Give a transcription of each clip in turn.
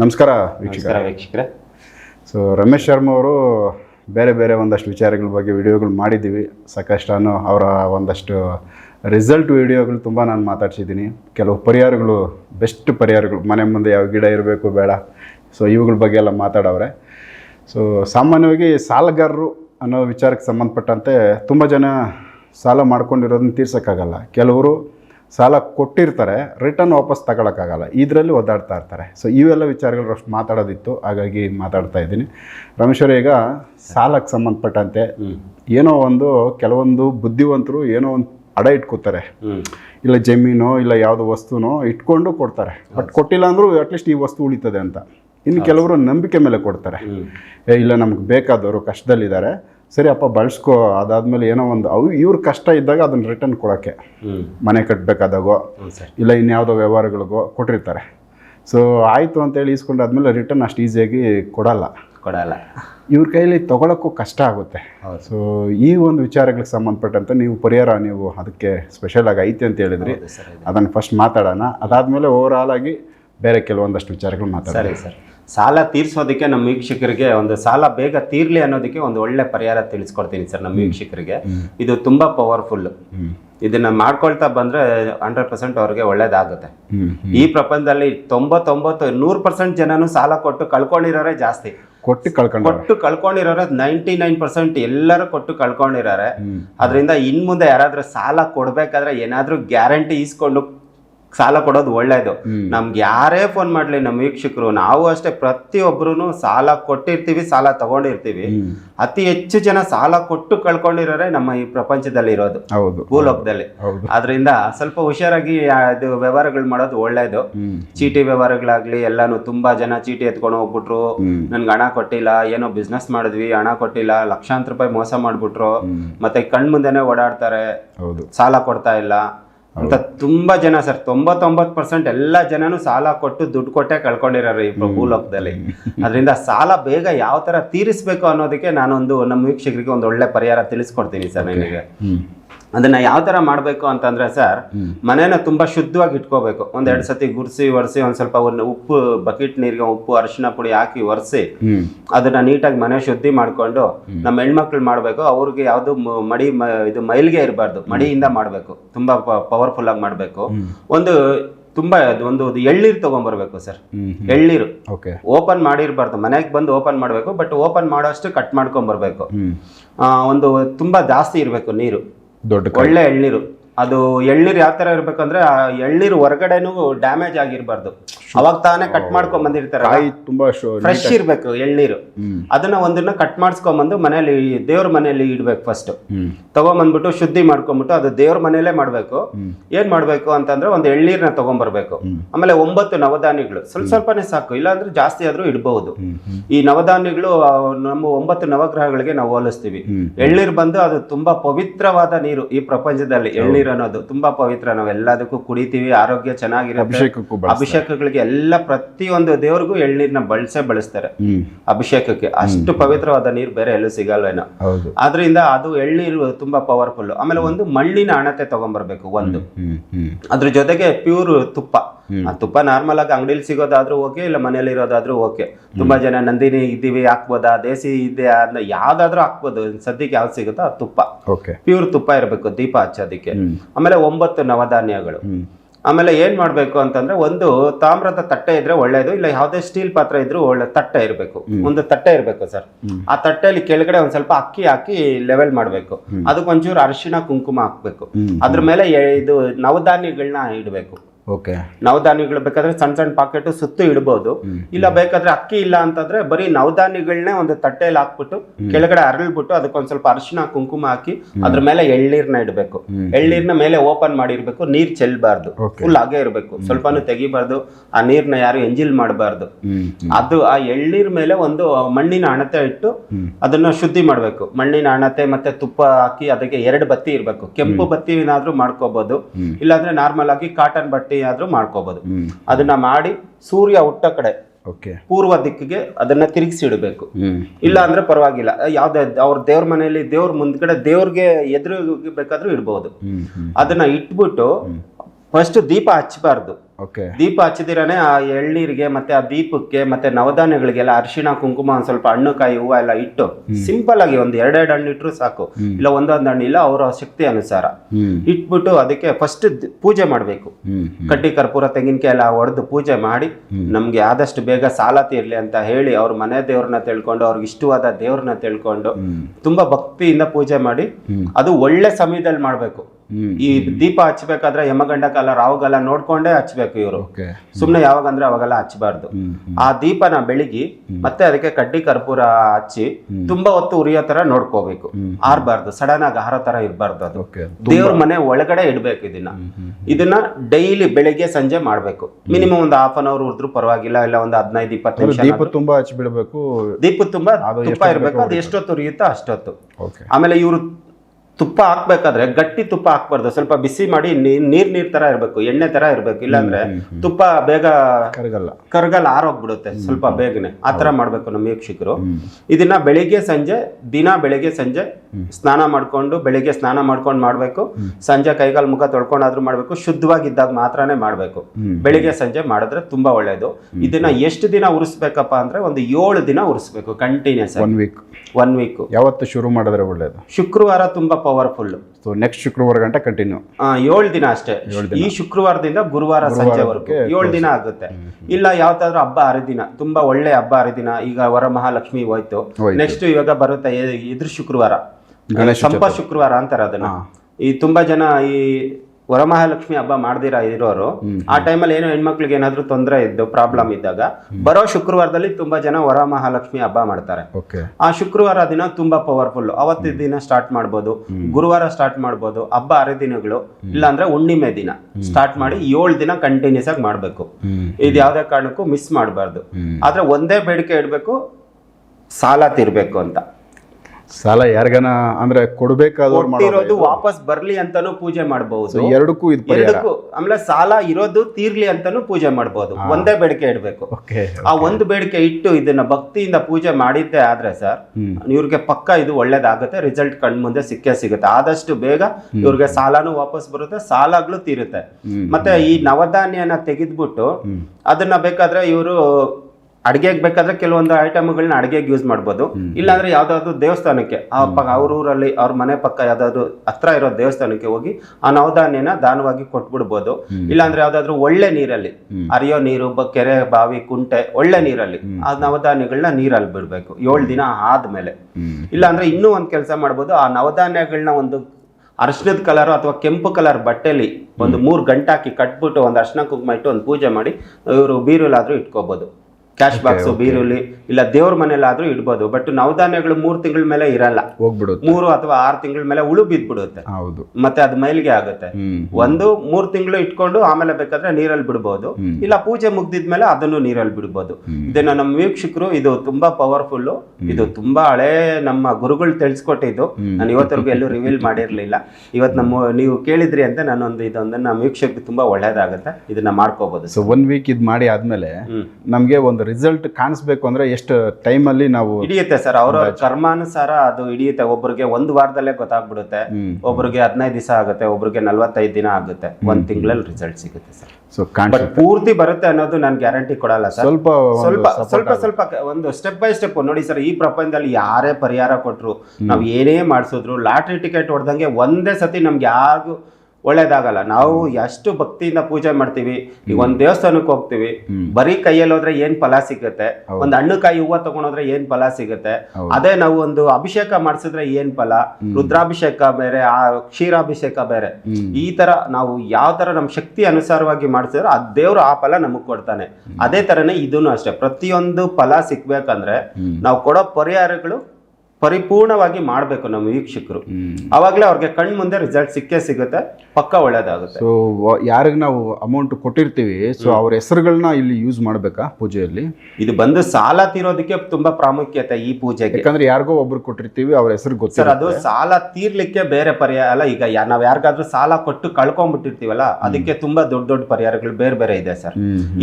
ನಮಸ್ಕಾರ ವೀಕ್ಷಕ ವೀಕ್ಷಕರ. ವೀಕ್ಷಕರೇ. ಸೊ ರಮೇಶ್ ಶರ್ಮಾ ಅವರು ಬೇರೆ ಬೇರೆ ಒಂದಷ್ಟು ವಿಚಾರಗಳ ಬಗ್ಗೆ ವಿಡಿಯೋಗಳು ಮಾಡಿದ್ದೀವಿ. ಸಾಕಷ್ಟು ನಾನು ಅವರ ಒಂದಷ್ಟು ರಿಸಲ್ಟ್ ವಿಡಿಯೋಗಳು ತುಂಬ ನಾನು ಮಾತಾಡ್ಸಿದ್ದೀನಿ. ಕೆಲವು ಪರಿಹಾರಗಳು ಬೆಸ್ಟ್ ಪರಿಹಾರಗಳು ಮನೆ ಮುಂದೆ ಯಾವ ಗಿಡ ಇರಬೇಕು ಬೇಡ. ಸೊ ಇವುಗಳ ಬಗ್ಗೆ ಎಲ್ಲ ಮಾತಾಡವ್ರೆ. ಸೊ ಸಾಮಾನ್ಯವಾಗಿ ಸಾಲಗಾರರು ಅನ್ನೋ ವಿಚಾರಕ್ಕೆ ಸಂಬಂಧಪಟ್ಟಂತೆ ತುಂಬ ಜನ ಸಾಲ ಮಾಡ್ಕೊಂಡಿರೋದನ್ನ ತೀರ್ಸೋಕ್ಕಾಗಲ್ಲ. ಕೆಲವರು ಸಾಲ ಕೊಟ್ಟಿರ್ತಾರೆ ರಿಟರ್ನ್ ವಾಪಸ್ ತಗೊಳಕ್ಕಾಗಲ್ಲ. ಇದರಲ್ಲಿ ಒದ್ದಾಡ್ತಾ ಇರ್ತಾರೆ. ಸೊ ಇವೆಲ್ಲ ವಿಚಾರಗಳು ಅಷ್ಟು ಮಾತಾಡೋದಿತ್ತು. ಹಾಗಾಗಿ ಮಾತಾಡ್ತಾ ಇದ್ದೀನಿ. ರಮೇಶ್ವರ ಈಗ ಸಾಲಕ್ಕೆ ಸಂಬಂಧಪಟ್ಟಂತೆ ಏನೋ ಒಂದು ಕೆಲವೊಂದು ಬುದ್ಧಿವಂತರು ಏನೋ ಒಂದು ಅಡ ಇಟ್ಕೋತಾರೆ. ಇಲ್ಲ ಜಮೀನೋ ಇಲ್ಲ ಯಾವುದೋ ವಸ್ತುನೋ ಇಟ್ಕೊಂಡು ಕೊಡ್ತಾರೆ. ಬಟ್ ಕೊಟ್ಟಿಲ್ಲ ಅಂದರೂ ಅಟ್ಲೀಸ್ಟ್ ಈ ವಸ್ತು ಉಳಿತದೆ ಅಂತ. ಇನ್ನು ಕೆಲವರು ನಂಬಿಕೆ ಮೇಲೆ ಕೊಡ್ತಾರೆ. ಇಲ್ಲ ನಮ್ಗೆ ಬೇಕಾದವರು ಕಷ್ಟದಲ್ಲಿದ್ದಾರೆ. ಸರಿ ಅಪ್ಪ ಬಳಸ್ಕೋ. ಅದಾದ್ಮೇಲೆ ಏನೋ ಒಂದು ಅವು ಇವ್ರ ಕಷ್ಟ ಇದ್ದಾಗ ಅದನ್ನು ರಿಟರ್ನ್ ಕೊಡೋಕ್ಕೆ. ಮನೆ ಕಟ್ಟಬೇಕಾದಾಗೋ ಇಲ್ಲ ಇನ್ಯಾವುದೋ ವ್ಯವಹಾರಗಳಿಗೋ ಕೊಟ್ಟಿರ್ತಾರೆ. ಸೊ ಆಯಿತು ಅಂತೇಳಿ ಇಸ್ಕೊಂಡಾದ್ಮೇಲೆ ರಿಟರ್ನ್ ಅಷ್ಟು ಈಸಿಯಾಗಿ ಕೊಡಲ್ಲ. ಕೊಡಲ್ಲ. ಇವ್ರ ಕೈಲಿ ತೊಗೊಳಕ್ಕೂ ಕಷ್ಟ ಆಗುತ್ತೆ. ಸೊ ಈ ಒಂದು ವಿಚಾರಗಳಿಗೆ ಸಂಬಂಧಪಟ್ಟಂತೆ ನೀವು ಪರಿಹಾರ ನೀವು ಅದಕ್ಕೆ ಸ್ಪೆಷಲ್ ಆಗಿ ಐತೆ ಅಂತ ಹೇಳಿದ್ರಿ. ಅದನ್ನು ಫಸ್ಟ್ ಮಾತಾಡೋಣ. ಅದಾದಮೇಲೆ ಓವರ್ ಆಲ್ ಆಗಿ ಬೇರೆ ಕೆಲವೊಂದಷ್ಟು ವಿಚಾರಗಳು ಮಾತಾಡೋಣ. ಸರಿ ಸರ್. ಸಾಲ ತೀರ್ಸೋದಕ್ಕೆ ನಮ್ಮ ವೀಕ್ಷಕರಿಗೆ ಒಂದು ಸಾಲ ಬೇಗ ತೀರ್ಲಿ ಅನ್ನೋದಕ್ಕೆ ಒಂದು ಒಳ್ಳೆ ಪರಿಹಾರ ತಿಳಿಸ್ಕೊಡ್ತೀನಿ ಸರ್ ನಮ್ಮ ವೀಕ್ಷಕರಿಗೆ. ಇದು ತುಂಬಾ ಪವರ್ಫುಲ್ ಇದನ್ನ ಮಾಡ್ಕೊಳ್ತಾ ಬಂದ್ರೆ ಹಂಡ್ರೆಡ್ ಪರ್ಸೆಂಟ್ ಅವ್ರಿಗೆ ಒಳ್ಳೇದಾಗುತ್ತೆ. ಈ ಪ್ರಪಂಚದಲ್ಲಿ ತೊಂಬತ್ತೊಂಬತ್ತು ನೂರ್ ಪರ್ಸೆಂಟ್ ಜನನು ಸಾಲ ಕೊಟ್ಟು ಕಳ್ಕೊಂಡಿರೋರೇ ಜಾಸ್ತಿ. ಕೊಟ್ಟು ಕಳ್ಕೊಂಡು ಕೊಟ್ಟು ಕಳ್ಕೊಂಡಿರೋರೆ ನೈಂಟಿ ನೈನ್ ಪರ್ಸೆಂಟ್ ಎಲ್ಲರೂ ಕೊಟ್ಟು ಕಳ್ಕೊಂಡಿರಾರೆ. ಅದರಿಂದ ಇನ್ ಮುಂದೆ ಯಾರಾದ್ರೂ ಸಾಲ ಕೊಡ್ಬೇಕಾದ್ರೆ ಏನಾದ್ರೂ ಗ್ಯಾರಂಟಿ ಇಸ್ಕೊಂಡು ಸಾಲ ಕೊಡೋದು ಒಳ್ಳೇದು. ನಮ್ಗೆ ಯಾರೇ ಫೋನ್ ಮಾಡ್ಲಿ ನಮ್ಮ ವೀಕ್ಷಕರು ನಾವು ಅಷ್ಟೇ ಪ್ರತಿಯೊಬ್ರು ಸಾಲ ಕೊಟ್ಟಿರ್ತೀವಿ ಸಾಲ ತಗೊಂಡಿರ್ತೀವಿ. ಅತಿ ಹೆಚ್ಚು ಜನ ಸಾಲ ಕೊಟ್ಟು ಕಳ್ಕೊಂಡಿರೋರೆ ನಮ್ಮ ಈ ಪ್ರಪಂಚದಲ್ಲಿ ಇರೋದು. ಹೌದು. ಭೂಲೋಕದಲ್ಲಿ. ಅದರಿಂದ ಸ್ವಲ್ಪ ಹುಷಾರಾಗಿ ಅದು ಇದು ವ್ಯವಹಾರಗಳು ಮಾಡೋದು ಒಳ್ಳೇದು. ಚೀಟಿ ವ್ಯವಹಾರಗಳಾಗ್ಲಿ ಎಲ್ಲಾನು ತುಂಬಾ ಜನ ಚೀಟಿ ಎತ್ಕೊಂಡು ಹೋಗ್ಬಿಟ್ರು. ನನ್ಗೆ ಹಣ ಕೊಟ್ಟಿಲ್ಲ ಏನೋ ಬಿಸ್ನೆಸ್ ಮಾಡಿದ್ವಿ ಹಣ ಕೊಟ್ಟಿಲ್ಲ ಲಕ್ಷಾಂತರ ರೂಪಾಯಿ ಮೋಸ ಮಾಡ್ಬಿಟ್ರು. ಮತ್ತೆ ಕಣ್ಮುಂದೆನೆ ಓಡಾಡ್ತಾರೆ. ಸಾಲ ಕೊಡ್ತಾ ಇಲ್ಲ. ಅಂತ ತುಂಬಾ ಜನ ಸರ್ ತೊಂಬತ್ತೊಂಬತ್ತು ಪರ್ಸೆಂಟ್ ಎಲ್ಲಾ ಜನನು ಸಾಲ ಕೊಟ್ಟು ದುಡ್ಡು ಕೊಟ್ಟೆ ಕಳ್ಕೊಂಡಿರೋರು ಈ ಭೂಲೋಕದಲ್ಲಿ ಅದರಿಂದ ಸಾಲ ಬೇಗ ಯಾವ ತರ ತೀರಿಸಬೇಕು ಅನ್ನೋದಕ್ಕೆ ನಾನೊಂದು ನಮ್ಮ ವೀಕ್ಷಕರಿಗೆ ಒಂದು ಒಳ್ಳೆ ಪರಿಹಾರ ತಿಳಿಸ್ಕೊಡ್ತೀನಿ ಸರ್ ನಿಮಗೆ. ಅದನ್ನ ಯಾವ ತರ ಮಾಡ್ಬೇಕು ಅಂತಂದ್ರೆ ಸರ್ ಮನೇನ ತುಂಬಾ ಶುದ್ಧವಾಗಿ ಇಟ್ಕೋಬೇಕು. ಒಂದ್ ಎರಡ್ ಸತಿ ಗುರ್ಸಿ ಒರೆಸಿ ಒಂದ್ ಸ್ವಲ್ಪ ಒಂದು ಉಪ್ಪು ಬಕೆಟ್ ನೀರಿಗೆ ಉಪ್ಪು ಅರಿಶಿನ ಪುಡಿ ಹಾಕಿ ಒರೆಸಿ ಅದನ್ನ ನೀಟಾಗಿ ಮನೆ ಶುದ್ಧಿ ಮಾಡ್ಕೊಂಡು ನಮ್ಮ ಹೆಣ್ಮಕ್ಳು ಮಾಡ್ಬೇಕು. ಅವ್ರಿಗೆ ಯಾವ್ದು ಮಡಿ ಇದು ಮೈಲ್ಗೆ ಇರಬಾರ್ದು. ಮಡಿಯಿಂದ ಮಾಡ್ಬೇಕು. ತುಂಬಾ ಪವರ್ಫುಲ್ ಆಗಿ ಮಾಡ್ಬೇಕು. ಒಂದು ತುಂಬಾ ಒಂದು ಎಳ್ನೀರು ತಗೊಂಡ್ಬರ್ಬೇಕು ಸರ್. ಎಳ್ಳೀರು ಓಪನ್ ಮಾಡಿರ್ಬಾರ್ದು. ಮನೆಗೆ ಬಂದು ಓಪನ್ ಮಾಡಬೇಕು ಬಟ್ ಓಪನ್ ಮಾಡೋಷ್ಟು ಕಟ್ ಮಾಡ್ಕೊಂಡ್ ಬರ್ಬೇಕು ಆ, ಒಂದು ತುಂಬಾ ಜಾಸ್ತಿ ಇರಬೇಕು ನೀರು. ದೊಡ್ಡ ಒಳ್ಳೆ ಎಳ್ನೀರು. ಅದು ಎಳ್ನೀರು ಯಾವ ತರ ಇರ್ಬೇಕಂದ್ರೆ ಆ ಎಳ್ನೀರು ಹೊರಗಡೆನೂ ಡ್ಯಾಮೇಜ್ ಆಗಿರ್ಬಾರ್ದು. ಅವಾಗ ತಾನೇ ಕಟ್ ಮಾಡ್ಕೊಂಡ್ ಬಂದಿರ್ತಾರೆ ಕಾಯಿ ತುಂಬಾ ಶೋ ಫ್ರೆಶ್ ಇರ್ಬೇಕು ಎಳ್ನೀರ್. ಅದನ್ನ ಒಂದನ್ನ ಕಟ್ ಮಾಡಿಸ್ಕೊಂಬಂದು ಮನೇಲಿ ದೇವ್ರ ಮನೇಲಿ ಇಡ್ಬೇಕು ಫಸ್ಟ್ ಹ್ಮ್. ತಗೊಂಬಂದ್ಬಿಟ್ಟು ಶುದ್ಧಿ ಮಾಡ್ಕೊಂಬಿಟ್ಟು ಅದು ದೇವ್ರ ಮನೇಲೆ ಮಾಡ್ಬೇಕು. ಏನ್ ಮಾಡ್ಬೇಕು ಅಂತಂದ್ರೆ ಒಂದು ಎಳ್ನೀರ್ನ ತಗೊಂಬರ್ಬೇಕು. ಆಮೇಲೆ ಒಂಬತ್ತು ನವಧಾನ್ಯಗಳು. ಸ್ವಲ್ಪ ಸ್ವಲ್ಪನೇ ಸಾಕು. ಇಲ್ಲಾಂದ್ರೆ ಜಾಸ್ತಿ ಆದ್ರೂ ಇಡಬಹುದು. ಈ ನವಧಾನ್ಯಗಳು ಆ, ನಮ್ಮ ಒಂಬತ್ತು ನವಗ್ರಹಗಳಿಗೆ ನಾವು ಹೋಲಿಸ್ತೀವಿ. ಎಳ್ನೀರ್ ಬಂದು ಅದು ತುಂಬಾ ಪವಿತ್ರವಾದ ನೀರು ಈ ಪ್ರಪಂಚದಲ್ಲಿ ಎಳ್ನೀರು ಅನ್ನೋದು ತುಂಬಾ ಪವಿತ್ರ. ನಾವು ಎಲ್ಲದಕ್ಕೂ ಕುಡಿತೀವಿ ಆರೋಗ್ಯ ಚೆನ್ನಾಗಿರುತ್ತೆ. ಅಭಿಷೇಕಕ್ಕೂ ಬಳಸ್ತಾರೆ. ಅಭಿಷೇಕಗಳಿಗೆ ಎಲ್ಲ ಪ್ರತಿಯೊಂದು ದೇವ್ರಿಗೂ ಎಳ್ನೀರ್ನ ಬಳಸೇ ಬಳಸ್ತಾರೆ. ಅಭಿಷೇಕಕ್ಕೆ ಅಷ್ಟು ಪವಿತ್ರವಾದ ನೀರು ಬೇರೆ ಎಲ್ಲೂ ಸಿಗಲ್ವೇನೋ. ಹೌದು. ಆದ್ರಿಂದ ಅದು ಎಳ್ನೀರು ತುಂಬಾ ಪವರ್ಫುಲ್ ಆಮೇಲೆ ಒಂದು ಮಣ್ಣಿನ ಹಣತೆ ತಗೊಂಡ್ಬರ್ಬೇಕು ಒಂದು. ಹ್ಮ್ ಹ್ಮ್ ಅದ್ರ ಜೊತೆಗೆ ಪ್ಯೂರ್ ತುಪ್ಪ. ಆ ತುಪ್ಪ ನಾರ್ಮಲ್ ಆಗಿ ಅಂಗಡಿಲಿ ಸಿಗೋದಾದ್ರೂ ಓಕೆ ಇಲ್ಲ ಮನೇಲಿ ಇರೋದಾದ್ರೂ ಓಕೆ ತುಂಬಾ ಜನ ನಂದಿನಿ ಇದ್ದೀವಿ ಹಾಕ್ಬೋದಾ ದೇಸಿ ಇದೆ ಅದನ್ನ ಯಾವ್ದಾದ್ರೂ ಹಾಕ್ಬೋದು. ಸದ್ಯಕ್ಕೆ ಯಾವ್ದು ಸಿಗುತ್ತೋ ಆ ತುಪ್ಪ. ಪ್ಯೂರ್ ತುಪ್ಪ ಇರಬೇಕು ದೀಪ ಹಚ್ಚೋದಕ್ಕೆ. ಆಮೇಲೆ ಒಂಬತ್ತು ನವಧಾನ್ಯಗಳು. ಆಮೇಲೆ ಏನ್ ಮಾಡ್ಬೇಕು ಅಂತಂದ್ರೆ ಒಂದು ತಾಮ್ರದ ತಟ್ಟೆ ಇದ್ರೆ ಒಳ್ಳೇದು ಇಲ್ಲ ಯಾವ್ದೇ ಸ್ಟೀಲ್ ಪಾತ್ರೆ ಇದ್ರೂ ಒಳ್ಳೆ ತಟ್ಟೆ ಇರಬೇಕು. ಒಂದು ತಟ್ಟೆ ಇರಬೇಕು ಸರ್ ಆ ತಟ್ಟೆಯಲ್ಲಿ ಕೆಳಗಡೆ ಒಂದ್ ಸ್ವಲ್ಪ ಅಕ್ಕಿ ಹಾಕಿ ಲೆವೆಲ್ ಮಾಡ್ಬೇಕು. ಅದಕ್ಕೆ ಒಂಚೂರು ಅರಿಶಿಣ ಕುಂಕುಮ ಹಾಕ್ಬೇಕು. ಅದ್ರ ಮೇಲೆ ಇದು ನವಧಾನ್ಯಗಳನ್ನ ಇಡಬೇಕು. ಓಕೆ. ನವಧಾನ್ಯಗಳು ಬೇಕಾದ್ರೆ ಸಣ್ಣ ಸಣ್ಣ ಪಾಕೆಟ್ ಸುತ್ತು ಇಡ್ಬೋದು. ಇಲ್ಲ ಬೇಕಾದ್ರೆ ಅಕ್ಕಿ ಇಲ್ಲ ಅಂತಂದ್ರೆ ಬರೀ ನವಧಾನ್ಯಗಳನ್ನೇ ಒಂದು ತಟ್ಟೆಯಲ್ಲಿ ಹಾಕ್ಬಿಟ್ಟು ಕೆಳಗಡೆ ಅರಳ್ಬಿಟ್ಟು ಅದಕ್ಕೊಂದ್ ಸ್ವಲ್ಪ ಅರಿಶಿನ ಕುಂಕುಮ ಹಾಕಿ ಅದ್ರ ಮೇಲೆ ಎಳ್ನೀರ್ನ ಇಡಬೇಕು. ಎಳ್ನೀರ್ನ ಮೇಲೆ ಓಪನ್ ಮಾಡಿರ್ಬೇಕು ನೀರ್ ಚೆಲ್ಬಾರ್ದು. ಫುಲ್ ಹಾಗೆ ಇರಬೇಕು. ಸ್ವಲ್ಪನೂ ತೆಗಿಬಾರ್ದು ಆ ನೀರ್ನ ಯಾರು ಎಂಜಿಲ್ ಮಾಡಬಾರ್ದು. ಅದು ಆ ಎಳ್ನೀರ್ ಮೇಲೆ ಒಂದು ಮಣ್ಣಿನ ಹಣತೆ ಇಟ್ಟು ಅದನ್ನ ಶುದ್ಧಿ ಮಾಡ್ಬೇಕು. ಮಣ್ಣಿನ ಹಣತೆ ಮತ್ತೆ ತುಪ್ಪ ಹಾಕಿ ಅದಕ್ಕೆ ಎರಡು ಬತ್ತಿ ಇರಬೇಕು. ಕೆಂಪು ಬತ್ತಿ ಏನಾದ್ರೂ ಮಾಡ್ಕೋಬಹುದು ಇಲ್ಲಾಂದ್ರೆ ನಾರ್ಮಲ್ ಆಗಿ ಕಾಟನ್ ಬಟ್ಟೆ ಆದ್ರೂ ಮಾಡ್ಕೋಬಹುದು ಹ್ಮ್ ಅದನ್ನ ಮಾಡಿ ಸೂರ್ಯ ಹುಟ್ಟ ಕಡೆ ಪೂರ್ವ ದಿಕ್ಕಿಗೆ ಅದನ್ನ ತಿರುಗಿಸಿ ಇಡಬೇಕು. ಇಲ್ಲ ಅಂದ್ರೆ ಪರವಾಗಿಲ್ಲ. ಯಾವ್ದೇ ಅವ್ರ ದೇವ್ರ ಮನೆಯಲ್ಲಿ ದೇವ್ರ ಮುಂದ್ಗಡೆ ದೇವ್ರಿಗೆ ಎದುರು ಬೇಕಾದ್ರೂ ಇಡ್ಬೋದು. ಅದನ್ನ ಇಟ್ಬಿಟ್ಟು ಫಸ್ಟ್ ದೀಪ ಹಚ್ಚಬಾರ್ದು ದೀಪ ಹಚ್ಚದಿರಾನೆ ಆ ಎಳ್ನೀರಿಗೆ ಮತ್ತೆ ಆ ದೀಪಕ್ಕೆ ಮತ್ತೆ ನವಧಾನ್ಯಗಳಿಗೆಲ್ಲ ಅರಿಶಿಣ ಕುಂಕುಮ ಒಂದ್ ಸ್ವಲ್ಪ ಹಣ್ಣು ಕಾಯಿ ಹೂವು ಎಲ್ಲ ಇಟ್ಟು ಸಿಂಪಲ್ ಆಗಿ ಒಂದ್ ಎರಡೆರಡು ಹಣ್ಣು ಇಟ್ಟರು ಸಾಕು. ಇಲ್ಲ ಒಂದೊಂದು ಹಣ್ಣು ಇಲ್ಲ ಅವರ ಶಕ್ತಿ ಅನುಸಾರ. ಇಟ್ಬಿಟ್ಟು ಅದಕ್ಕೆ ಫಸ್ಟ್ ಪೂಜೆ ಮಾಡಬೇಕು. ಕಟ್ಟಿ ಕರ್ಪೂರ ತೆಂಗಿನಕಾಯಿ ಎಲ್ಲ ಹೊಡೆದು ಪೂಜೆ ಮಾಡಿ ನಮ್ಗೆ ಆದಷ್ಟು ಬೇಗ ಸಾಲ ತೀರ್ಲಿ ಅಂತ ಹೇಳಿ ಅವ್ರ ಮನೆ ದೇವ್ರನ್ನ ತಿಳ್ಕೊಂಡು ಅವ್ರಿಗೆ ಇಷ್ಟವಾದ ದೇವ್ರನ್ನ ತಿಳ್ಕೊಂಡು ತುಂಬಾ ಭಕ್ತಿಯಿಂದ ಪೂಜೆ ಮಾಡಿ ಅದು ಒಳ್ಳೆ ಸಮಯದಲ್ಲಿ ಮಾಡ್ಬೇಕು. ಈ ದೀಪ ಹಚ್ಬೇಕಾದ್ರೆ ಯಮಗಂಡ ಕಾಲ ರಾಹುಗಾಲ ನೋಡ್ಕೊಂಡೇ ಹಚ್ಬೇಕು ಇವರು. ಓಕೆ. ಸುಮ್ನೆ ಯಾವಾಗ ಅಂದ್ರೆ ಅವಾಗೆಲ್ಲ ಹಚ್ಚಬಾರ್ದು ಆ ದೀಪನ ಬೆಳಗಿ ಮತ್ತೆ ಅದಕ್ಕೆ ಕಡ್ಡಿ ಕರ್ಪೂರ ಹಚ್ಚಿ ತುಂಬಾ ಹೊತ್ತು ಉರಿಯೋ ತರ ನೋಡ್ಕೋಬೇಕು. ಆರ್ಬಾರ್ದು ಸಡನ್ ಆಗಿ ಆರೋ ತರ ಇರಬಾರ್ದು ಅದು. ದೇವ್ರ ಮನೆ ಒಳಗಡೆ ಇಡ್ಬೇಕು ಇದನ್ನ. ಇದನ್ನ ಡೈಲಿ ಬೆಳಿಗ್ಗೆ ಸಂಜೆ ಮಾಡ್ಬೇಕು. ಮಿನಿಮಮ್ ಒಂದು ಹಾಫ್ ಅನ್ ಅವರ್ ಉರಿದ್ರು ಪರವಾಗಿಲ್ಲ ಇಲ್ಲ ಒಂದು ಹದಿನೈದು ಇಪ್ಪತ್ತು ನಿಮಿಷ ದೀಪ ತುಂಬಾ ಹಚ್ಚಿ ಬಿಡಬೇಕು ದೀಪ ತುಂಬಾ ತುಪ್ಪ ಇರಬೇಕು ಅದು ಎಷ್ಟೊತ್ತು ಉರಿಯುತ್ತೋ ಅಷ್ಟೊತ್ತು. ಆಮೇಲೆ ಇವರು ತುಪ್ಪ ಹಾಕ್ಬೇಕಾದ್ರೆ ಗಟ್ಟಿ ತುಪ್ಪ ಹಾಕ್ಬಾರ್ದು. ಸ್ವಲ್ಪ ಬಿಸಿ ಮಾಡಿ ನೀರ್ ನೀರ್ ತರ ಇರ್ಬೇಕು ಎಣ್ಣೆ ತರ ಇರ್ಬೇಕು. ಇಲ್ಲಾಂದ್ರೆ ತುಪ್ಪ ಬೇಗ ಕರಗಲ್ಲ. ಕರಗಲ್ಲ ಆರೋಗ್ಬಿಡುತ್ತೆ ಸ್ವಲ್ಪ ಬೇಗನೆ. ಆ ತರ ಮಾಡ್ಬೇಕು ನಮ್ಮ ವೀಕ್ಷಕರು. ಇದನ್ನ ಬೆಳಿಗ್ಗೆ ಸಂಜೆ ದಿನ ಬೆಳಿಗ್ಗೆ ಸಂಜೆ ಸ್ನಾನ ಮಾಡ್ಕೊಂಡು ಬೆಳಿಗ್ಗೆ ಸ್ನಾನ ಮಾಡ್ಕೊಂಡು ಮಾಡ್ಬೇಕು. ಸಂಜೆ ಕೈಗಾಲ್ ಮುಖ ತೊಳ್ಕೊಂಡಾದ್ರೂ ಮಾಡ್ಬೇಕು. ಶುದ್ಧವಾಗಿದ್ದಾಗ ಮಾತ್ರನೇ ಮಾಡ್ಬೇಕು. ಬೆಳಿಗ್ಗೆ ಸಂಜೆ ಮಾಡಿದ್ರೆ ತುಂಬಾ ಒಳ್ಳೇದು. ಇದನ್ನ ಎಷ್ಟು ದಿನ ಉರಿಸ್ಬೇಕಪ್ಪ ಅಂದ್ರೆ ಒಂದು ಏಳು ದಿನ ಉರಿಸ್ಬೇಕು continues one week one week ಯಾವತ್ತು ಶುರು ಮಾಡಿದ್ರೆ ಒಳ್ಳೇದು? ಶುಕ್ರವಾರ ತುಂಬಾ ಪವರ್ಫುಲ್ ಸೊ ನೆಕ್ಸ್ಟ್ ಶುಕ್ರವಾರ ಗಂಟೆ ಕಂಟಿನ್ಯೂ ಏಳು ದಿನ ಅಷ್ಟೇ. ಈ ಶುಕ್ರವಾರದಿಂದ ಗುರುವಾರ ಸಂಜೆವರೆಗೂ ಏಳು ದಿನ ಆಗುತ್ತೆ. ಇಲ್ಲ ಯಾವ್ದಾದ್ರು ಹಬ್ಬ ಹರಿದಿನ. ತುಂಬಾ ಒಳ್ಳೆ ಹಬ್ಬ ಹರಿದಿನ. ಈಗ ವರಮಹಾಲಕ್ಷ್ಮಿ ಹೋಯ್ತು. ಹೋಯ್ತು. ನೆಕ್ಸ್ಟ್ ಇವಾಗ ಬರುತ್ತೆ ಎದುರು ಇದ್ರ ಶುಕ್ರವಾರ. ಸಂಪ ಶುಕ್ರವಾರ ಅಂತಾರೆ ಅದನ್ನ. ಈ ತುಂಬಾ ಜನ ಈ ವರಮಹಾಲಕ್ಷ್ಮಿ ಹಬ್ಬ ಮಾಡ್ದಿರಾ ಇರೋರು ಆ ಟೈಮಲ್ಲಿ ಏನೋ ಹೆಣ್ಮಕ್ಳಿಗೆ ಏನಾದರೂ ತೊಂದರೆ ಇದ್ದು ಪ್ರಾಬ್ಲಮ್ ಇದ್ದಾಗ ಬರೋ ಶುಕ್ರವಾರದಲ್ಲಿ ತುಂಬಾ ಜನ ವರಮಹಾಲಕ್ಷ್ಮಿ ಹಬ್ಬ ಮಾಡ್ತಾರೆ. ಆ ಶುಕ್ರವಾರ ದಿನ ತುಂಬಾ ಪವರ್ಫುಲ್ ಅವತ್ತಿನ ದಿನ ಸ್ಟಾರ್ಟ್ ಮಾಡ್ಬೋದು ಗುರುವಾರ ಸ್ಟಾರ್ಟ್ ಮಾಡ್ಬೋದು ಹಬ್ಬ ಹರಿದಿನಗಳು ಇಲ್ಲಾಂದ್ರೆ ಹುಣ್ಣಿಮೆ ದಿನ ಸ್ಟಾರ್ಟ್ ಮಾಡಿ ಏಳು ದಿನ ಕಂಟಿನ್ಯೂಸ್ ಆಗಿ ಮಾಡಬೇಕು. ಇದು ಯಾವುದೇ ಕಾರಣಕ್ಕೂ ಮಿಸ್ ಮಾಡಬಾರ್ದು. ಆದ್ರೆ ಒಂದೇ ಬೇಡಿಕೆ ಇಡಬೇಕು ಸಾಲ ತೀರ್ಬೇಕು ಅಂತ. ಸಾಲ ಯಾರಿಗಾನ ಅಂದ್ರೆ ಕೊಡ್ಬೇಕಾದವ್ರು ಕೊಟ್ಟಿರೋದು ವಾಪಸ್ ಬರ್ಲಿ ಅಂತಾನು ಪೂಜೆ ಮಾಡಬಹುದು ಎರಡಕ್ಕೂ ಇದು ಎರಡಕ್ಕೂ ಆಮೇಲೆ ಸಾಲ ಇರೋದು ತೀರ್ಲಿ ಅಂತಾನು ಪೂಜೆ ಮಾಡಬಹುದು ಒಂದೇ ಬೇಡಿಕೆ ಇಡಬೇಕು. ಆ ಒಂದು ಬೇಡಿಕೆ ಇಟ್ಟು ಇದನ್ನ ಭಕ್ತಿಯಿಂದ ಪೂಜೆ ಮಾಡಿದ್ದೆ ಆದ್ರೆ ಸರ್. ಇವ್ರಿಗೆ ಪಕ್ಕ ಇದು ಒಳ್ಳೇದಾಗುತ್ತೆ ರಿಸಲ್ಟ್ ಕಣ್ ಮುಂದೆ ಸಿಕ್ಕೇ ಸಿಗುತ್ತೆ. ಆದಷ್ಟು ಬೇಗ ಇವ್ರಿಗೆ ಸಾಲಾನು ವಾಪಸ್ ಬರುತ್ತೆ ಸಾಲಗಳು ತೀರುತ್ತೆ. ಮತ್ತೆ ಈ ನವಧಾನ್ಯನ ತೆಗೆದ್ಬಿಟ್ಟು ಅದನ್ನ ಬೇಕಾದ್ರೆ ಇವರು ಅಡಿಗೆಗೆ ಬೇಕಾದ್ರೆ ಕೆಲವೊಂದು ಐಟಮ್ಗಳನ್ನ ಅಡುಗೆಗೆ ಯೂಸ್ ಮಾಡ್ಬೋದು. ಇಲ್ಲಾಂದ್ರೆ ಯಾವ್ದಾದ್ರು ದೇವಸ್ಥಾನಕ್ಕೆ ಆ ಪಕ್ಕ ಅವ್ರ ಊರಲ್ಲಿ ಅವ್ರ ಮನೆ ಪಕ್ಕ ಯಾವ್ದಾದ್ರು ಹತ್ರ ಇರೋ ದೇವಸ್ಥಾನಕ್ಕೆ ಹೋಗಿ ಆ ನವಧಾನ್ಯನ ದಾನವಾಗಿ ಕೊಟ್ಬಿಡ್ಬೋದು. ಇಲ್ಲಾಂದ್ರೆ ಯಾವ್ದಾದ್ರು ಒಳ್ಳೆ ನೀರಲ್ಲಿ ಅರಿಯೋ ನೀರು ಕೆರೆ ಬಾವಿ ಕುಂಟೆ ಒಳ್ಳೆ ನೀರಲ್ಲಿ ಆ ನವಧಾನ್ಯಗಳನ್ನ ನೀರಲ್ಲಿ ಬಿಡ್ಬೇಕು. ಏಳು ದಿನ ಆದ್ಮೇಲೆ. ಇಲ್ಲಾಂದ್ರೆ ಇನ್ನೂ ಒಂದ್ ಕೆಲಸ ಮಾಡ್ಬೋದು. ಆ ನವಧಾನ್ಯಗಳನ್ನ ಒಂದು ಅರ್ಶನದ ಕಲರ್ ಅಥವಾ ಕೆಂಪು ಕಲರ್ ಬಟ್ಟೆಲಿ ಒಂದು ಮೂರು ಗಂಟೆ ಹಾಕಿ ಕಟ್ಬಿಟ್ಟು ಒಂದು ಅರ್ಶನ ಕುಂಕುಮ ಇಟ್ಟು ಒಂದು ಪೂಜೆ ಮಾಡಿ ಇವರು ಬೀರುಲಾದ್ರೂ ಇಟ್ಕೋಬಹುದು ಕ್ಯಾಶ್ ಬಾಕ್ಸ್ ಬೀರುಲಿ ಇಲ್ಲ ದೇವ್ರ ಮನೇಲಾದ್ರೂ ಇಡ್ಬೋದು ಬಟ್ ನವಧಾನ್ಯಗಳು ಮೂರು ತಿಂಗಳ ಮೇಲೆ ಇರಲ್ಲ. ಹೋಗ್ಬಿಡುತ್ತೆ. ಮೂರು ಅಥವಾ ಆರು ತಿಂಗಳ ಮೇಲೆ ಉಳು ಬಿದ್ಬಿಡುತ್ತೆ. ಹೌದು. ಮತ್ತೆ ಅದು ಮೈಲಿಗೆ ಆಗುತ್ತೆ. ಒಂದು ಮೂರ್ ತಿಂಗಳು ಇಟ್ಕೊಂಡು ಆಮೇಲೆ ಬೇಕಾದ್ರೆ ನೀರಲ್ಲಿ ಬಿಡ್ಬೋದು. ಇಲ್ಲ ಪೂಜೆ ಮುಗ್ದಿದ್ಮೇಲೆ ಅದನ್ನು ನೀರಲ್ಲಿ ಬಿಡ್ಬೋದು. ಇದನ್ನ ನಮ್ಮ ವೀಕ್ಷಕರು ಇದು ತುಂಬಾ ಪವರ್ಫುಲ್ ಇದು ತುಂಬಾ ಹಳೆ ನಮ್ಮ ಗುರುಗಳು ತಿಳಿಸ್ಕೊಟ್ಟಿದ್ದು. ನಾನು ಇವತ್ತರೆಗೂ ಎಲ್ಲೂ ರಿವೀಲ್ ಮಾಡಿರ್ಲಿಲ್ಲ. ಇವತ್ತು ನಮ್ಮ ನೀವು ಕೇಳಿದ್ರಿ ಅಂತ ನಾನೊಂದು ಇದೊಂದನ್ನ ನಮ್ಮ ವೀಕ್ಷಕರಿಗೆ ತುಂಬಾ ಒಳ್ಳೇದಾಗುತ್ತೆ. ಇದನ್ನ ಮಾಡ್ಕೋಬಹುದು ಸೊ ಒನ್ ವೀಕ್ ಇದು ಮಾಡಿ ಆದ್ಮೇಲೆ. ನಮಗೆ ಒಂದು ರಿಸಲ್ಟ್ ಕಾಣಿಸ್ಬೇಕು ಅಂದ್ರೆ ಎಷ್ಟು ಟೈಮಲ್ಲಿ ನಾವು ಹಿಡಿಯುತ್ತೆ ಸರ್. ಅವರ ಕರ್ಮಾನುಸಾರ ಅದು ಹಿಡಿಯುತ್ತೆ. ಒಬ್ರಿಗೆ ಒಂದು ವಾರದಲ್ಲೇ ಗೊತ್ತಾಗ್ಬಿಡುತ್ತೆ. ಒಬ್ಬರಿಗೆ ಒಬ್ರಿಗೆ ಹದಿನೈದು ದಿವಸ ಆಗುತ್ತೆ ಒಬ್ರಿಗೆ ನಲ್ವತ್ತೈದು ದಿನ ಆಗುತ್ತೆ. ಒಂದ್ ತಿಂಗಳಲ್ಲಿ ರಿಸಲ್ಟ್ ಸಿಗುತ್ತೆ ಸರ್. ಸೊ ಕಾಣಿಸ್ ಬಟ್ ಪೂರ್ತಿ ಬರುತ್ತೆ ಅನ್ನೋದು ನಾನು ಗ್ಯಾರಂಟಿ ಕೊಡಲ್ಲ ಸರ್. ಸ್ವಲ್ಪ ಸ್ವಲ್ಪ ಸ್ವಲ್ಪ ಸ್ವಲ್ಪ ಒಂದು ಸ್ಟೆಪ್ ಬೈ ಸ್ಟೆಪ್ ನೋಡಿ ಸರ್ ಈ ಪ್ರಪಂಚದಲ್ಲಿ ಯಾರೇ ಪರಿಹಾರ ಕೊಟ್ರು ನಾವು ಏನೇ ಮಾಡಿಸಿದ್ರು ಲಾಟ್ರಿ ಟಿಕೆಟ್ ಹೊಡೆದಂಗೆ ಒಂದೇ ಸತಿ ನಮ್ಗೆ ಯಾರಿಗೂ ಒಳ್ಳೇದಾಗಲ್ಲ. ನಾವು ಎಷ್ಟು ಭಕ್ತಿಯಿಂದ ಪೂಜೆ ಮಾಡ್ತೀವಿ ಈಗ ಒಂದ್ ದೇವಸ್ಥಾನಕ್ಕೆ ಹೋಗ್ತೀವಿ ಬರೀ ಕೈಯಲ್ಲಿ ಹೋದ್ರೆ ಏನ್ ಫಲ ಸಿಗುತ್ತೆ ಒಂದ್ ಹಣ್ಣು ಕಾಯಿ ಹೂವ ತಗೊಂಡೋದ್ರೆ ಏನ್ ಫಲ ಸಿಗುತ್ತೆ ಅದೇ ನಾವು ಒಂದು ಅಭಿಷೇಕ ಮಾಡಿಸಿದ್ರೆ ಏನ್ ಫಲ ರುದ್ರಾಭಿಷೇಕ ಬೇರೆ ಆ ಕ್ಷೀರಾಭಿಷೇಕ ಬೇರೆ ಈ ತರ ನಾವು ಯಾವ ತರ ನಮ್ಮ ಶಕ್ತಿ ಅನುಸಾರವಾಗಿ ಮಾಡಿಸಿದ್ರೆ ಆ ದೇವ್ರು ಆ ಫಲ ನಮಗ್ ಕೊಡ್ತಾನೆ. ಅದೇ ತರನೇ ಇದೂನು ಅಷ್ಟೇ. ಪ್ರತಿಯೊಂದು ಫಲ ಸಿಕ್ಬೇಕಂದ್ರೆ ನಾವು ಕೊಡೋ ಪರಿಹಾರಗಳು ಪರಿಪೂರ್ಣವಾಗಿ ಮಾಡಬೇಕು ನಮ್ಮ ವೀಕ್ಷಕರು. ಅವಾಗಲೇ ಅವ್ರಿಗೆ ಕಣ್ ಮುಂದೆ ರಿಸಲ್ಟ್ ಸಿಕ್ಕೇ ಸಿಗುತ್ತೆ ಪಕ್ಕ ಒಳ್ಳೇದಾಗುತ್ತೆ. ಸೊ ಯಾರಿಗೆ ನಾವು ಅಮೌಂಟ್ ಕೊಟ್ಟಿರ್ತೀವಿ ಸೊ ಅವ್ರ ಹೆಸರುಗಳನ್ನ ಇಲ್ಲಿ ಯೂಸ್ ಮಾಡಬೇಕಾ ಪೂಜೆಯಲ್ಲಿ? ಇದು ಬಂದು ಸಾಲ ತೀರೋದಕ್ಕೆ ತುಂಬಾ ಪ್ರಾಮುಖ್ಯತೆ ಈ ಪೂಜೆಗೆ. ಯಾಕಂದ್ರೆ ಯಾರಿಗೋ ಒಬ್ರು ಕೊಟ್ಟಿರ್ತೀವಿ ಅವ್ರ ಹೆಸರು ಸರ್ ಅದು ಸಾಲ ತೀರ್ಲಿಕ್ಕೆ ಬೇರೆ ಪರಿಹಾರ ಅಲ್ಲ ಈಗ ನಾವು ಯಾರಿಗಾದ್ರೂ ಸಾಲ ಕೊಟ್ಟು ಕಳ್ಕೊಂಡ್ಬಿಟ್ಟಿರ್ತೀವಲ್ಲ ಅದಕ್ಕೆ ತುಂಬಾ ದೊಡ್ಡ ದೊಡ್ಡ ಪರಿಹಾರಗಳು ಬೇರೆ ಬೇರೆ ಇದೆ ಸರ್.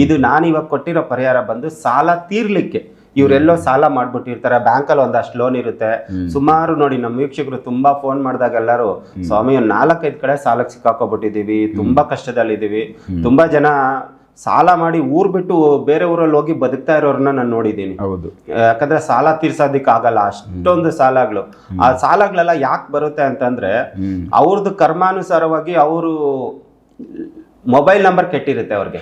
ಇದು ನಾನು ಇವಾಗ ಕೊಟ್ಟಿರೋ ಪರಿಹಾರ ಬಂದು ಸಾಲ ತೀರ್ಲಿಕ್ಕೆ. ಇವರೆಲ್ಲೋ ಸಾಲ ಮಾಡ್ಬಿಟ್ಟಿರ್ತಾರೆ ಬ್ಯಾಂಕಲ್ಲಿ ಒಂದಷ್ಟು ಲೋನ್ ಇರುತ್ತೆ. ಸುಮಾರು ನೋಡಿ ನಮ್ಮ ವೀಕ್ಷಕರು ತುಂಬಾ ಫೋನ್ ಮಾಡಿದಾಗ ಎಲ್ಲರೂ ಸ್ವಾಮಿ ಒಂದ್ ನಾಲ್ಕೈದು ಕಡೆ ಸಾಲಕ್ಕೆ ಸಿಕ್ಕಾಕೊಬಿಟ್ಟಿದೀವಿ ತುಂಬಾ ಕಷ್ಟದಲ್ಲಿದ್ದೀವಿ. ತುಂಬಾ ಜನ ಸಾಲ ಮಾಡಿ ಊರ್ ಬಿಟ್ಟು ಬೇರೆ ಊರಲ್ಲಿ ಹೋಗಿ ಬದುಕ್ತಾ ಇರೋರನ್ನ ನಾನು ನೋಡಿದ್ದೀನಿ. ಹೌದು. ಯಾಕಂದ್ರೆ ಸಾಲ ತೀರ್ಸೋದಿಕ್ ಆಗಲ್ಲ ಅಷ್ಟೊಂದು ಸಾಲಗಳು. ಆ ಸಾಲಗಳೆಲ್ಲ ಯಾಕೆ ಬರುತ್ತೆ ಅಂತಂದ್ರೆ ಅವ್ರದ್ದು ಕರ್ಮಾನುಸಾರವಾಗಿ ಅವರು ಮೊಬೈಲ್ ನಂಬರ್ ಕೆಟ್ಟಿರುತ್ತೆ ಅವ್ರಿಗೆ.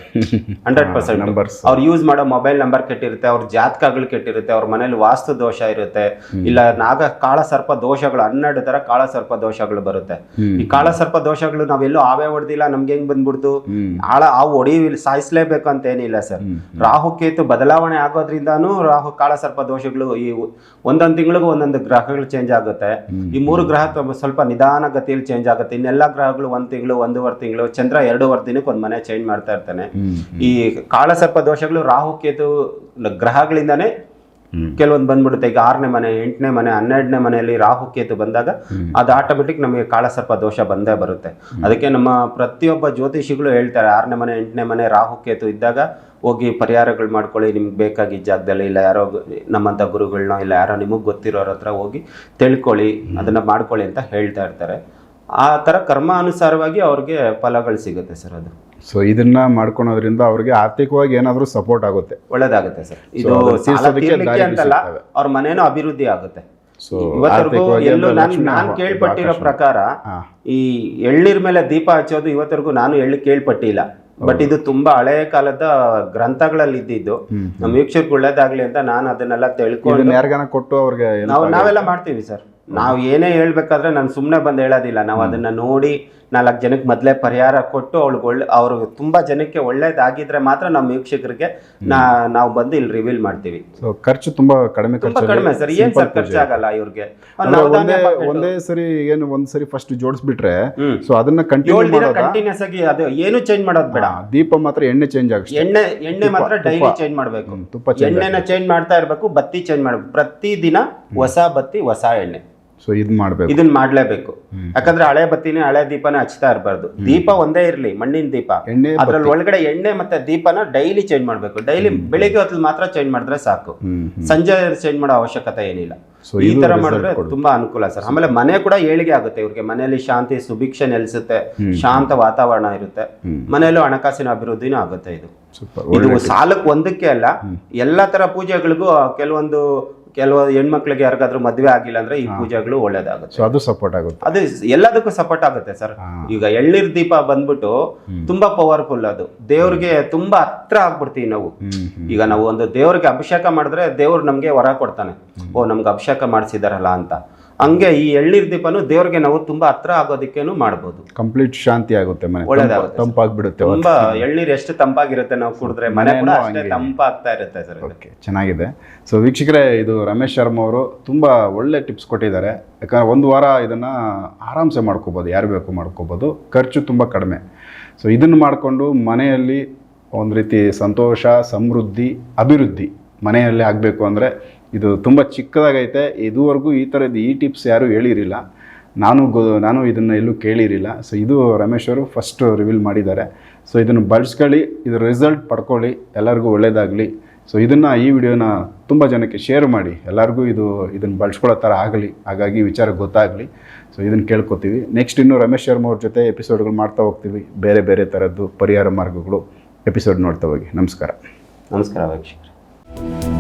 ಹಂಡ್ರೆಡ್ ಪರ್ಸೆಂಟ್ ನಂಬರ್ಸ್ ಅವ್ರು ಯೂಸ್ ಮಾಡೋ ಮೊಬೈಲ್ ನಂಬರ್ ಕೆಟ್ಟಿರುತ್ತೆ ಅವ್ರ ಜಾತಕಗಳು ಕೆಟ್ಟಿರುತ್ತೆ ಅವ್ರ ಮನೇಲಿ ವಾಸ್ತು ದೋಷ ಇರುತ್ತೆ. ಇಲ್ಲ ನಾಗ ಕಾಳಸರ್ಪ ದೋಷಗಳು ಹನ್ನೆರಡು ತರ ಕಾಳಸರ್ಪ ದೋಷಗಳು ಬರುತ್ತೆ. ಈ ಕಾಳ ಸರ್ಪ ದೋಷಗಳು ನಾವೆಲ್ಲೂ ಆವೇ ಹೊಡೆದಿಲ್ಲ ನಮ್ಗೆ ಹೆಂಗ್ ಬಂದ್ಬಿಡ್ತು? ಆಳ ಆ ಹೊಡಿ ಸಾಯಿಸ್ಲೇಬೇಕು ಅಂತ ಏನಿಲ್ಲ ಸರ್. ರಾಹು ಕೇತು ಬದಲಾವಣೆ ಆಗೋದ್ರಿಂದಾನು ರಾಹು ಕಾಳಸರ್ಪ ದೋಷಗಳು ಈ ಒಂದೊಂದು ತಿಂಗಳಿಗೂ ಒಂದೊಂದು ಗ್ರಹಗಳು ಚೇಂಜ್ ಆಗುತ್ತೆ. ಈ ಮೂರು ಗ್ರಹ ಸ್ವಲ್ಪ ನಿಧಾನ ಗತಿಯಲ್ಲಿ ಚೇಂಜ್ ಆಗುತ್ತೆ. ಇನ್ನೆಲ್ಲ ಗ್ರಹಗಳು ಒಂದ್ ತಿಂಗಳು ಒಂದೂವರೆ ತಿಂಗಳು ಚಂದ್ರ ಎರಡೂವರೆ ದಿನಕ್ಕೆ ಒಂದು ಮನೆ ಚೇಂಜ್ ಮಾಡ್ತಾ ಇರ್ತಾನೆ. ಈ ಕಾಳಸರ್ಪ ದೋಷಗಳು ರಾಹು ಕೇತು ಗ್ರಹಗಳಿಂದನೇ. ಕೆಲವೊಂದು ಬಂದ್ಬಿಡುತ್ತೆ. ಈಗ ಆರನೇ ಮನೆ ಎಂಟನೇ ಮನೆ ಹನ್ನೆರಡನೇ ಮನೆಯಲ್ಲಿ ರಾಹು ಕೇತು ಬಂದಾಗ ಅದು ಆಟೋಮೆಟಿಕ್ ನಮಗೆ ಕಾಳಸರ್ಪ ದೋಷ ಬಂದೇ ಬರುತ್ತೆ. ಅದಕ್ಕೆ ನಮ್ಮ ಪ್ರತಿಯೊಬ್ಬ ಜ್ಯೋತಿಷಿಗಳು ಹೇಳ್ತಾರೆ ಆರನೇ ಮನೆ ಎಂಟನೇ ಮನೆ ರಾಹು ಕೇತು ಇದ್ದಾಗ ಹೋಗಿ ಪರಿಹಾರಗಳು ಮಾಡ್ಕೊಳ್ಳಿ ನಿಮ್ಗೆ ಬೇಕಾಗಿ ಜಾಗದಲ್ಲಿ ಇಲ್ಲ ಯಾರೋ ನಮ್ಮಂಥ ಗುರುಗಳನ್ನ ಇಲ್ಲ ಯಾರೋ ನಿಮಗೆ ಗೊತ್ತಿರೋರ ಹತ್ರ ಹೋಗಿ ತಿಳ್ಕೊಳ್ಳಿ ಅದನ್ನ ಮಾಡ್ಕೊಳ್ಳಿ ಅಂತ ಹೇಳ್ತಾ ಇರ್ತಾರೆ. ಆ ಥರ ಕರ್ಮ ಅನುಸಾರವಾಗಿ ಅವ್ರಿಗೆ ಫಲಗಳು ಸಿಗುತ್ತೆ ಸರ್ ಅದು. ಸೊ ಇದನ್ನ ಮಾಡ್ಕೊಳೋದ್ರಿಂದ ಅವ್ರಿಗೆ ಆರ್ಥಿಕವಾಗಿ ಏನಾದರೂ ಸಪೋರ್ಟ್ ಆಗುತ್ತೆ. ಒಳ್ಳೇದಾಗುತ್ತೆ ಸರ್. ಇದು ಅದನ್ನ ಸಾಲ ತೀರ್ಲಿಕ್ಕೆ ಅಂತಲ್ಲ. ಅವ್ರ ಮನೇನೂ ಅಭಿವೃದ್ಧಿ ಆಗುತ್ತೆ. ಸೊ ಇವತ್ತರೆಗೂ ಎಲ್ಲೂ ನಾನು ಕೇಳ್ಪಟ್ಟಿರೋ ಪ್ರಕಾರ ಈ ಎಳ್ಳಿರ ಮೇಲೆ ದೀಪ ಹಚ್ಚೋದು ಇವತ್ತರೆಗೂ ನಾನು ಎಳ್ಳಿ ಕೇಳ್ಪಟ್ಟಿಲ್ಲ. ಬಟ್ ಇದು ತುಂಬಾ ಹಳೆಯ ಕಾಲದ ಗ್ರಂಥಗಳಲ್ಲಿ ಇದ್ದಿದ್ದು. ನಮ್ಮ ವೀಕ್ಷಕರಿಗೆ ಒಳ್ಳೇದಾಗ್ಲಿ ಅಂತ ನಾನು ಅದನ್ನೆಲ್ಲ ತಿಳ್ಕೊಂಡು ಯಾರಿಗಾನ ಕೊಟ್ಟು ಅವ್ರಿಗೆ ನಾವು. ನಾವೆಲ್ಲ ಮಾಡ್ತೀವಿ ಸರ್. ನಾವು ಏನೇ ಹೇಳ್ಬೇಕಾದ್ರೆ ನಾನು ಸುಮ್ಮನೆ ಬಂದು ಹೇಳೋದಿಲ್ಲ. ನಾವು ಅದನ್ನ ನೋಡಿ ನಾಲ್ಕು ಜನಕ್ಕೆ ಮೊದಲೇ ಪರಿಹಾರ ಕೊಟ್ಟು ಅವ್ಳಿಗೆ ಒಳ್ಳೆ ಅವ್ರು ತುಂಬಾ ಜನಕ್ಕೆ ಒಳ್ಳೇದಾಗಿದ್ರೆ ಮಾತ್ರ ನಮ್ಮ ವೀಕ್ಷಕರಿಗೆ ನಾ ನಾವು ಬಂದು ಇಲ್ಲಿ ರಿವೀಲ್ ಮಾಡ್ತೀವಿ. ಸೊ ಖರ್ಚು ತುಂಬಾ ಕಡಿಮೆ ಖರ್ಚು ಕಡಿಮೆ ಸರ್. ಏನ್ ಸರ್ ಖರ್ಚಾಗಲ್ಲ ಇವ್ರಿಗೆ? ಒಂದ್ ಸರಿ ಏನು ಒಂದ್ ಸರಿ ಫಸ್ಟ್ ಜೋಡಿಸ್ಬಿಟ್ರೆ. ಸೊ ಅದನ್ನ ಕಂಟಿನ್ಯೂ ಕಂಟಿನ್ಯೂಸ್ ಆಗಿ ಅದು ಏನು ಚೇಂಜ್ ಮಾಡೋದು ಬೇಡ. ದೀಪ ಮಾತ್ರ ಎಣ್ಣೆ ಚೇಂಜ್ ಆಗುತ್ತೆ. ಎಣ್ಣೆ ಎಣ್ಣೆ ಮಾತ್ರ ಡೈಲಿ ಚೇಂಜ್ ಮಾಡಬೇಕು. ತುಪ್ಪ ಎಣ್ಣೆನ ಚೇಂಜ್ ಮಾಡ್ತಾ ಇರಬೇಕು ಬತ್ತಿ ಚೇಂಜ್ ಮಾಡ್ಬೇಕು. ಪ್ರತಿ ದಿನ ಹೊಸ ಬತ್ತಿ ಹೊಸ ಎಣ್ಣೆ. ಸೊ ಇದು ಮಾಡಬೇಕು. ಇದನ್ನ ಮಾಡ್ಲೇಬೇಕು. ಯಾಕಂದ್ರೆ ಹಳೆ ಬತ್ತಿನೇ ಹಳೆ ದೀಪನೇ ಹಚ್ತಾ ಇರಬಾರ್ದು. ದೀಪ ಒಂದೇ ಇರ್ಲಿ ಮಣ್ಣಿನ ದೀಪ. ಎಣ್ಣೆ ಅದ್ರಲ್ಲಿ ಒಳಗಡೆ ಎಣ್ಣೆ ಮತ್ತೆ ದೀಪನ ಡೈಲಿ ಚೇಂಜ್ ಮಾಡ್ಬೇಕು. ಡೈಲಿ ಬೆಳಿಗ್ಗೆ ಹೊತ್ತಲ್ಲಿ ಮಾತ್ರ ಚೇಂಜ್ ಮಾಡಿದ್ರೆ ಸಾಕು. ಸಂಜೆ ಚೇಂಜ್ ಮಾಡೋ ಅವಶ್ಯಕತೆ ಏನಿಲ್ಲ. ಈ ತರ ಮಾಡಿದ್ರೆ. ತುಂಬಾ ಅನುಕೂಲ ಸರ್. ಆಮೇಲೆ ಮನೆ ಕೂಡ ಏಳಿಗೆ ಆಗುತ್ತೆ ಇವ್ರಿಗೆ. ಮನೆಯಲ್ಲಿ ಶಾಂತಿ ಸುಭಿಕ್ಷೆ ನೆಲೆಸುತ್ತೆ. ಶಾಂತ ವಾತಾವರಣ ಇರುತ್ತೆ. ಮನೆಯಲ್ಲೂ ಹಣಕಾಸಿನ ಅಭಿವೃದ್ಧಿನೂ ಆಗುತ್ತೆ ಇದು. ಇದು ಸಾಲಕ್ಕೆ ಒಂದಕ್ಕೆ ಅಲ್ಲ ಎಲ್ಲಾ ತರ ಪೂಜೆಗಳಿಗೂ ಕೆಲವೊಂದು ಕೆಲವು ಹೆಣ್ಮಕ್ಳಿಗೆ ಯಾರಿಗಾದ್ರೂ ಮದ್ವೆ ಆಗಿಲ್ಲ ಅಂದ್ರೆ ಈ ಪೂಜೆಗಳು ಒಳ್ಳೇದಾಗುತ್ತೆ. ಸೊ ಅದು ಸಪೋರ್ಟ್ ಆಗುತ್ತೆ. ಅದು ಎಲ್ಲದಕ್ಕೂ ಸಪೋರ್ಟ್ ಆಗುತ್ತೆ ಸರ್ ಈಗ ಎಳ್ನೀರ್ ದೀಪ ಬಂದ್ಬಿಟ್ಟು ತುಂಬಾ ಪವರ್ಫುಲ್ ಅದು. ದೇವ್ರಿಗೆ ತುಂಬಾ ಹತ್ರ ಆಗ್ಬಿಡ್ತೀವಿ ನಾವು. ಈಗ ನಾವು ಒಂದು ದೇವ್ರಿಗೆ ಅಭಿಷೇಕ ಮಾಡಿದ್ರೆ ದೇವ್ರು ನಮ್ಗೆ ವರ ಕೊಡ್ತಾನೆ. ಓ ನಮ್ಗೆ ಅಭಿಷೇಕ ಮಾಡಿಸಿದಾರಲ್ಲ ಅಂತ. ಹಂಗೆ ಈ ಎಳ್ನೀರ್ ದೀಪನು ದೇವ್ರಿಗೆ ನಾವು ತುಂಬಾ ಹತ್ರ ಆಗೋದಕ್ಕೇನು ಮಾಡ್ಬೋದು. ಕಂಪ್ಲೀಟ್ ಶಾಂತಿ ಆಗುತ್ತೆ ಮನೆ. ಒಳ್ಳೇದಾಗುತ್ತೆ. ತಂಪ- ತಂಪಾಗ್ಬಿಡುತ್ತೆ ತುಂಬಾ ಎಳ್ನೀರ್ ಎಷ್ಟು ತಂಪಾಗಿರುತ್ತೆ ನಾವು ಕುಡಿದ್ರೆ ಮನೆ ಕೂಡ ಅಷ್ಟೇ ತಂಪಾಗ್ತಾ ಇರುತ್ತೆ ಸರ್ ಇದು. ಓಕೆ ಚೆನ್ನಾಗಿದೆ. ಸೊ ವೀಕ್ಷಕರೇ ಇದು ರಮೇಶ್ ಶರ್ಮಾ ಅವರು ತುಂಬ ಒಳ್ಳೆ ಟಿಪ್ಸ್ ಕೊಟ್ಟಿದ್ದಾರೆ. ಯಾಕಂದ್ರೆ ಒಂದು ವಾರ ಇದನ್ನ ಆರಾಮ್ಸೆ ಮಾಡ್ಕೋಬೋದು ಯಾರು ಬೇಕು ಮಾಡ್ಕೋಬೋದು. ಖರ್ಚು ತುಂಬ ಕಡಿಮೆ. ಸೊ ಇದನ್ನು ಮಾಡಿಕೊಂಡು ಮನೆಯಲ್ಲಿ ಒಂದು ರೀತಿ ಸಂತೋಷ ಸಮೃದ್ಧಿ ಅಭಿವೃದ್ಧಿ ಮನೆಯಲ್ಲಿ ಆಗಬೇಕು ಅಂದರೆ ಇದು ತುಂಬ ಚಿಕ್ಕದಾಗೈತೆ. ಇದುವರೆಗೂ ಈ ಥರದ್ದು ಈ ಟಿಪ್ಸ್ ಯಾರೂ ಹೇಳಿರಿಲ್ಲ. ನಾನು ಗೊ, ನಾನು ಇದನ್ನು ಎಲ್ಲೂ ಕೇಳಿರಿಲ್ಲ. ಸೊ ಇದು ರಮೇಶ್ ಅವರು ಫಸ್ಟ್ ರಿವೀಲ್ ಮಾಡಿದ್ದಾರೆ. ಸೊ ಇದನ್ನು ಬಳಸ್ಕೊಳ್ಳಿ ಇದ್ರ ರಿಸಲ್ಟ್ ಪಡ್ಕೊಳ್ಳಿ, ಎಲ್ಲರಿಗೂ ಒಳ್ಳೆಯದಾಗಲಿ ಸೊ ಇದನ್ನು ಈ ವಿಡಿಯೋನ ತುಂಬ ಜನಕ್ಕೆ ಶೇರ್ ಮಾಡಿ. ಎಲ್ಲರಿಗೂ ಇದು, ಇದನ್ನು ಬಳಸ್ಕೊಳ್ಳೋ ಥರ ಆಗಲಿ. ಹಾಗಾಗಿ ವಿಚಾರ ಗೊತ್ತಾಗಲಿ. ಸೊ ಇದನ್ನು ಕೇಳ್ಕೊತೀವಿ. ನೆಕ್ಸ್ಟ್ ಇನ್ನು ರಮೇಶ್ ಶರ್ಮ ಅವ್ರ ಜೊತೆ ಎಪಿಸೋಡ್ಗಳು ಮಾಡ್ತಾ ಹೋಗ್ತೀವಿ. ಬೇರೆ ಬೇರೆ ಥರದ್ದು ಪರಿಹಾರ ಮಾರ್ಗಗಳು ಎಪಿಸೋಡ್ ನೋಡ್ತಾ ಹೋಗಿ. ನಮಸ್ಕಾರ. ನಮಸ್ಕಾರ ವೀಕ್ಷಕರೇ.